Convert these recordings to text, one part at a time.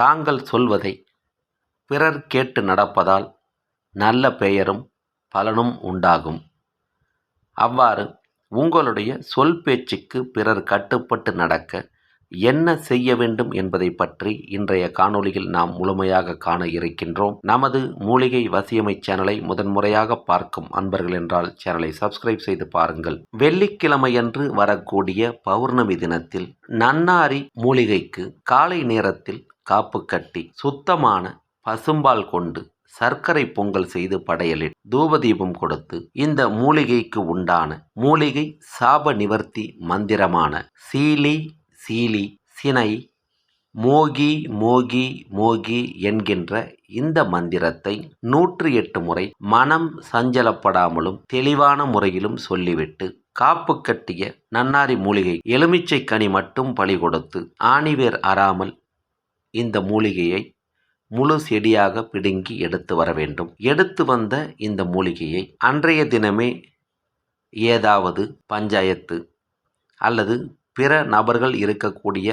தாங்கள் சொல்வதை பிறர் கேட்டு நடப்பதால் நல்ல பெயரும் பலனும் உண்டாகும். அவ்வாறு உங்களுடைய சொல் பேச்சுக்கு பிறர் கட்டுப்பட்டு நடக்க என்ன செய்ய வேண்டும் என்பதை பற்றி இன்றைய காணொளியில் நாம் முழுமையாக காண இருக்கின்றோம். நமது மூலிகை வசியமை சேனலை முதன்முறையாக பார்க்கும் அன்பர்கள் என்றால் சேனலை சப்ஸ்கிரைப் செய்து பாருங்கள். வெள்ளிக்கிழமையன்று வரக்கூடிய பௌர்ணமி தினத்தில் நன்னாரி மூலிகைக்கு காலை நேரத்தில் காப்பு கட்டி சுத்தமான பசும்பால் கொண்டு சர்க்கரை பொங்கல் செய்து படையலில் தூபதீபம் கொடுத்து இந்த மூலிகைக்கு உண்டான மூலிகை சாப நிவர்த்தி மந்திரமான சீலி சீலி சினை மோகி மோகி மோகி என்கின்ற இந்த மந்திரத்தை நூற்றி எட்டு முறை மனம் சஞ்சலப்படாமலும் தெளிவான முறையிலும் சொல்லிவிட்டு காப்பு கட்டிய நன்னாரி மூலிகை எலுமிச்சை கனி மட்டும் பழி கொடுத்து ஆணிவேர் அறாமல் இந்த மூலிகையை முழு செடியாக பிடுங்கி எடுத்து வர வேண்டும். எடுத்து வந்த இந்த மூலிகையை அன்றைய தினமே ஏதாவது பஞ்சாயத்து அல்லது பிற நபர்கள் இருக்கக்கூடிய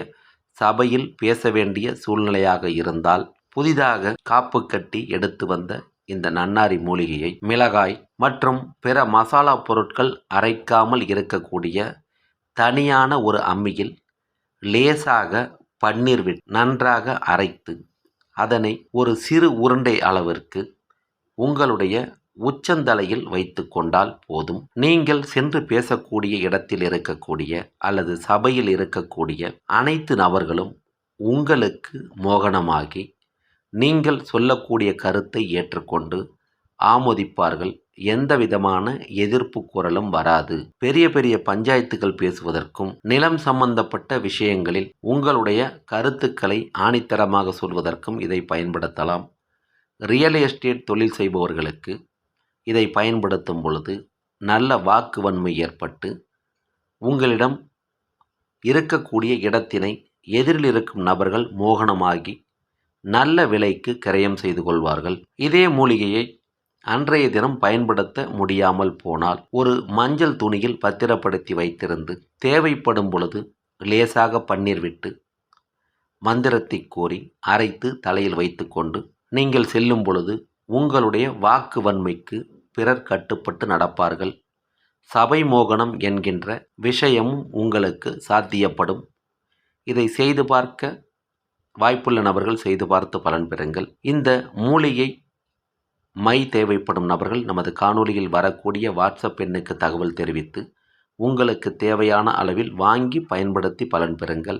சபையில் பேச வேண்டிய சூழ்நிலையாக இருந்தால் புதிதாக காப்பு கட்டி எடுத்து வந்த இந்த நன்னாரி மூலிகையை மிளகாய் மற்றும் பிற மசாலா பொருட்கள் அரைக்காமல் இருக்கக்கூடிய தனியான ஒரு அம்மியில் லேசாக பன்னீர் விட்டு நன்றாக அரைத்து அதனை ஒரு சிறு உருண்டை அளவிற்கு உங்களுடைய உச்சந்தலையில் வைத்து கொண்டால் போதும். நீங்கள் சென்று பேசக்கூடிய இடத்தில் இருக்கக்கூடிய அல்லது சபையில் இருக்கக்கூடிய அனைத்து நபர்களும் உங்களுக்கு மோகனமாகி நீங்கள் சொல்லக்கூடிய கருத்தை ஏற்றுக்கொண்டு ஆமோதிப்பார்கள். எந்த விதமான எதிர்ப்பு குரலும் வராது. பெரிய பெரிய பஞ்சாயத்துகள் பேசுவதற்கும் நிலம் சம்பந்தப்பட்ட விஷயங்களில் உங்களுடைய கருத்துக்களை ஆணித்தரமாக சொல்வதற்கும் இதை பயன்படுத்தலாம். ரியல் எஸ்டேட் தொழில் செய்பவர்களுக்கு இதை பயன்படுத்தும் பொழுது நல்ல வாக்கு வன்மை ஏற்பட்டு உங்களிடம் இருக்கக்கூடிய இடத்தினை எதிரில் இருக்கும் நபர்கள் மோகனமாகி நல்ல விலைக்கு கிரயம் செய்து கொள்வார்கள். இதே மூலிகையை அன்றைய தினம் பயன்படுத்த முடியாமல் போனால் ஒரு மஞ்சள் துணியில் பத்திரப்படுத்தி வைத்திருந்து தேவைப்படும் பொழுது லேசாக பன்னீர் விட்டு மந்திரத்தை கூறி அரைத்து தலையில் வைத்துக்கொண்டு நீங்கள் செல்லும் பொழுது உங்களுடைய வாக்கு வன்மைக்கு பிறர் கட்டுப்பட்டு நடப்பார்கள். சபை மோகனம் என்கின்ற விஷயமும் உங்களுக்கு சாத்தியப்படும். இதை செய்து பார்க்க வாய்ப்புள்ள நபர்கள் செய்து பார்த்து பலன் பெறுங்கள். இந்த மூலிகை மை தேவைப்படும் நபர்கள் நமது காணொளியில் வரக்கூடிய வாட்ஸ்அப் எண்ணுக்கு தகவல் தெரிவித்து உங்களுக்கு தேவையான அளவில் வாங்கி பயன்படுத்தி பலன் பெறுங்கள்.